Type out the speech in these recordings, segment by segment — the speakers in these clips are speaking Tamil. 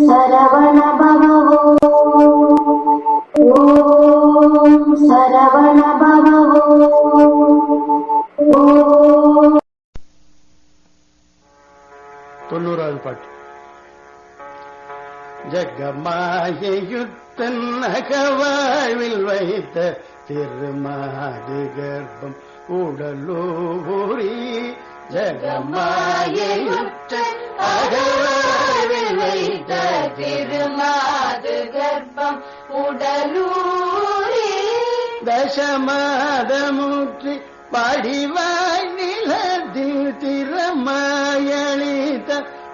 சரவண பவோ ஓம் சரவண பவோ ஓம் தொண்ணூறாவது பாட்டு ஜகமாயுத்தன் அகவாழ்வில் வைத்த திருமாது கர்ப்பம் உடலூரி ஜகமாயுத்தன் சமாதமுற்றி படிவாய் நிலத்தில் திறமாயளித்த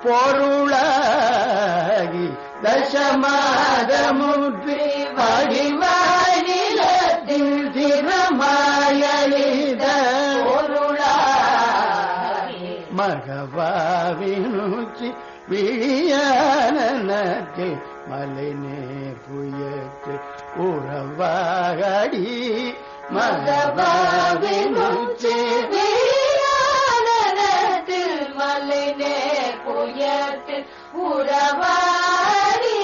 பொருளாகி தசமாதமுற்றி மகவாவினுச்சி விழியானத்தில் மலைநே புயத்து உறவாகடி. மகவாவினுச்சி வீரானனத்தில் மலைனே புயத்தில் உறவாடி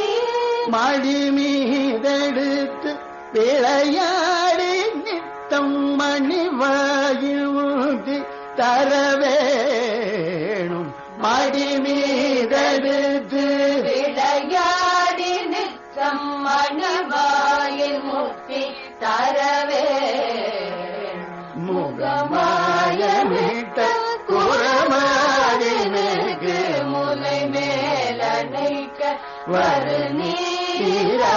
மடி விளையாடி நித்தம் மணிவாயில் ஊதி மீதெடுத்து விளையாடி நிற்கம் மணவாயில் முத்தி தரவே. முகமாயமிட்ட குரமாடினேக்கு முலை மேலணைக்க வரு நீரா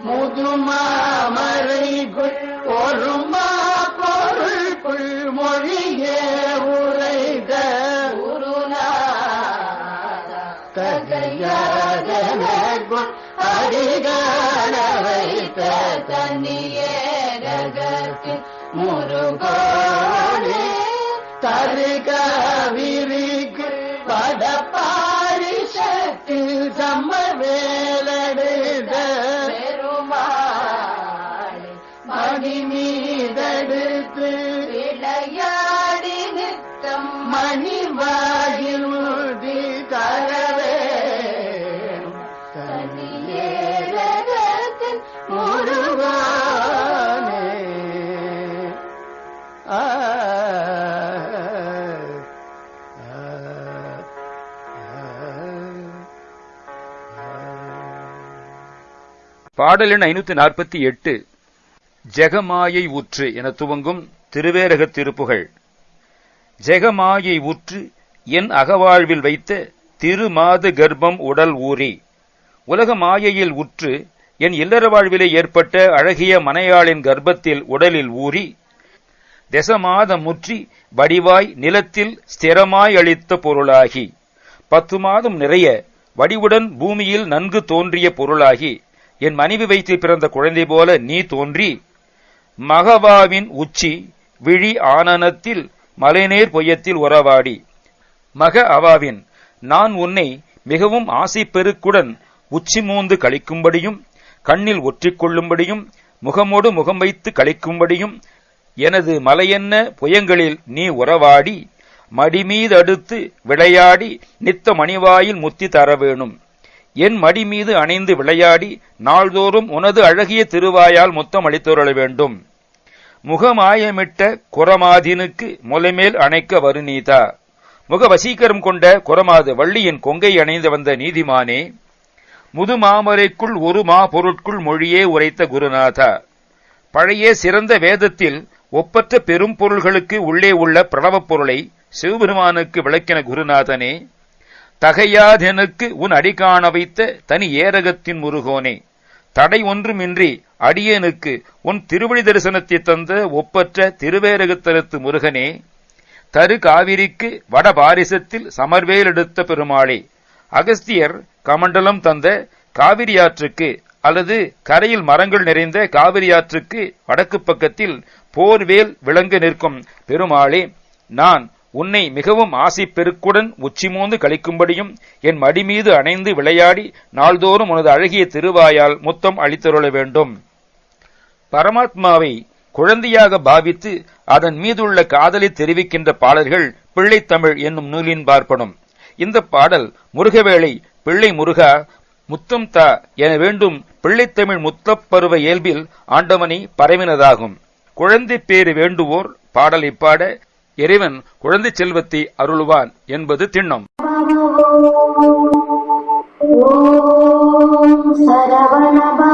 முதுமாமரைக்குள் தகையாதனக்குள் அடிகான வைத்த தன்னியேரகத்தில் முருகோனே தருகாவிரிக்கு படப்பாரிஷத்தில் சம்மவேலடுத பெருமாளே மணி மீதெடுத்து விளையாடி நித்தம் மணி பாடலின் முருகானே. ஆ ஐநூத்தி நாற்பத்தி எட்டு ஜெகமாயை உற்று என துவங்கும் திருவேரக திருப்புகழ் ஜெகமாயை உற்று என் அகவாழ்வில் வைத்த திருமாது கர்ப்பம் உடல் ஊறி உலக மாயையில் உற்று என் இல்லற வாழ்விலே ஏற்பட்ட அழகிய மனையாளின் கர்ப்பத்தில் உடலில் ஊறி தசமாதம் முற்றி வடிவாய் நிலத்தில் ஸ்திரமாய் அளித்த பொருளாகி பத்து மாதம் நிறைய வடிவுடன் பூமியில் நன்கு தோன்றிய பொருளாகி என் மனைவி வயிற்றில் பிறந்த குழந்தை போல நீ தோன்றி மகவாவின் உச்சி விழி ஆனனத்தில் மலைநேர் பொய்யத்தில் உறவாடி. மக அவாவின் நான் உன்னை மிகவும் ஆசை பெருக்குடன் உச்சி மூந்து கழிக்கும்படியும் கண்ணில் ஒற்றிக்கொள்ளும்படியும் முகமோடு முகம் வைத்து கழிக்கும்படியும் எனது மலையென்ன புயங்களில் நீ உறவாடி மடிமீதடுத்து விளையாடி நித்த மணிவாயில் முத்தி தர வேணும். என் மடி மீது அணைந்து விளையாடி நாள்தோறும் உனது அழகிய திருவாயால் முத்தம் அளித்துரள வேண்டும். முகமாயமிட்ட குரமாதினுக்கு முலைமேல் அணைக்க வரு நீதா முக வசீகரம் கொண்ட குரமாது வள்ளியின் கொங்கை அணைந்து வந்த நீதிமானே முதுமாமரைக்குள் ஒரு மா பொருட்குள் மொழியே உரைத்த குருநாதா. பழைய சிறந்த வேதத்தில் ஒப்பற்ற பெரும் பொருள்களுக்கு உள்ளே உள்ள பிரணவப் பொருளை சிவபெருமானுக்கு விளக்கின குருநாதனே தகையாதெனுக்கு உன் அடி காண வைத்த தனி ஏரகத்தின் முருகோனே தடை ஒன்றுமின்றி அடியனுக்கு உன் திருவழி தரிசனத்தை தந்த ஒப்பற்ற திருவேரகத்தலத்து முருகனே தரு காவிரிக்கு வட பாரிசத்தில் சமர்வேல் எடுத்த பெருமாளே அகஸ்தியர் கமண்டலம் தந்த காவிரியாற்றுக்கு அல்லது கரையில் மரங்கள் நிறைந்த காவிரியாற்றுக்கு வடக்கு பக்கத்தில் போர்வேல் விளங்க நிற்கும் பெருமாளே நான் உன்னை மிகவும் ஆசை பெருக்குடன் உச்சிமோந்து கழிக்கும்படியும் என் மடி மீது அணைந்து விளையாடி நாள்தோறும் உனது அழகிய திருவாயால் முத்தம் அளித்தருள வேண்டும். பரமாத்மாவை குழந்தையாக பாவித்து அதன் மீதுள்ள காதலை தெரிவிக்கின்ற பாடல்கள் பிள்ளைத்தமிழ் என்னும் நூலின் பார்ப்படும் இந்த பாடல் முருகவேளை பிள்ளை முருகா முத்தம் தா என வேண்டும் பிள்ளைத்தமிழ் முத்தப்பருவ இயல்பில் ஆண்டவனை பரவினதாகும். குழந்தை பேறு வேண்டுவோர் பாடலை பாட இறைவன் குழந்தை செல்வத்தை அருளுவான் என்பது திண்ணம். சரவணபா